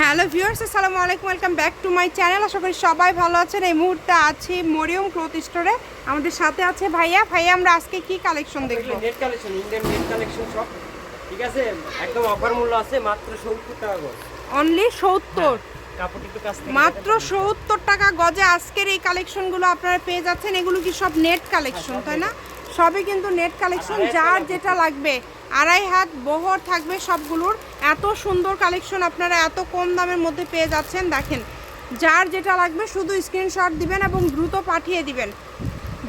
Hello viewers আসসালামু আলাইকুম welcome back to my channel. আশা করি সবাই ভালো আছেন। এই মুহূর্তে আছি মরিয়ম ক্লথ স্টোরে। আমাদের সাথে আছে ভাইয়া। ভাইয়া আমরা আজকে কি কালেকশন দেখব? Net collection Indian net collection সব। ঠিক আছে? একদম অফার মূল্য আছে মাত্র সত্তর টাকা করে অনলি সত্তর? কাপড় একটু কাছ থেকে মাত্র সত্তর টাকা গজে আজকের এই কালেকশনগুলো আপনারা পেয়ে যাচ্ছেন। এগুলো কি সব নেট কালেকশন তাই না? সবই কিন্তু নেট কালেকশন যার যেটা লাগবে। আড়াই হাত বহর থাকবে সবগুলোর। এত সুন্দর কালেকশন আপনারা এত কম দামের মধ্যে পেয়ে যাচ্ছেন দেখেন। যার যেটা লাগবে শুধু স্ক্রিনশট দিবেন এবং দ্রুত পাঠিয়ে দিবেন।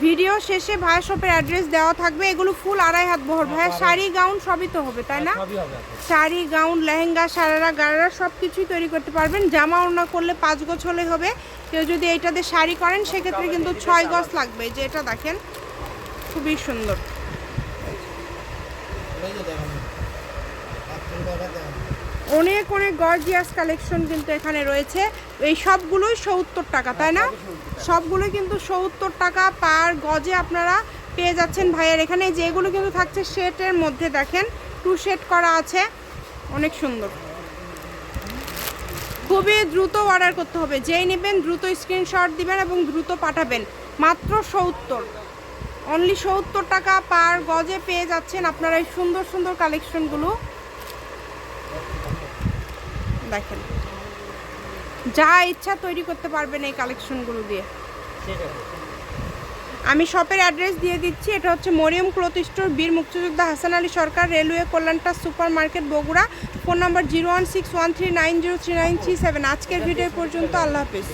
ভিডিও শেষে ভাইয়া শপের অ্যাড্রেস দেওয়া থাকবে। এগুলো ফুল আড়াই হাত বহর। ভাইয়া শাড়ি গাউন সবই তো হবে তাই না? আপনার। শাড়ি গাউন লেহেঙ্গা সারারা গারারা সব কিছুই তৈরি করতে পারবেন। জামা ওড়না করলে পাঁচ গজ হলে হবে। কেউ যদি এইটাতে শাড়ি করেন সেক্ষেত্রে কিন্তু ছয় গজ লাগবে। যে এটা দেখেন খুবই সুন্দর। অনেক অনেক গর্জিয়াস কালেকশন কিন্তু এখানে রয়েছে। এই সবগুলোই সত্তর টাকা, তাই না? সবগুলোই কিন্তু সত্তর টাকা পার গজে আপনারা পেয়ে যাচ্ছেন ভাইয়ের এখানে। যেগুলো কিন্তু থাকছে সেটের মধ্যে, দেখেন টু সেট করা আছে। অনেক সুন্দর। খুবই দ্রুত অর্ডার করতে হবে। যেই নেবেন দ্রুত স্ক্রিনশট দিবেন এবং দ্রুত পাঠাবেন। মাত্র সত্তর। অনলি সত্তর টাকা পার গজে পেয়ে যাচ্ছেন আপনারা এই সুন্দর সুন্দর কালেকশনগুলো দেখেন। যা ইচ্ছা তৈরি করতে পারবেন এই কালেকশনগুলো দিয়ে। আমি শপের অ্যাড্রেস দিয়ে দিচ্ছি, এটা হচ্ছে মরিয়ম ক্লথ স্টোর, বীর মুক্তিযোদ্ধা Hasan Ali Sarkar railway কল্যাণটা super market Bogura. Phone number zero one six one three nine zero three nine three seven আজকের ভিডিও পর্যন্ত, আল্লাহ হাফিজ।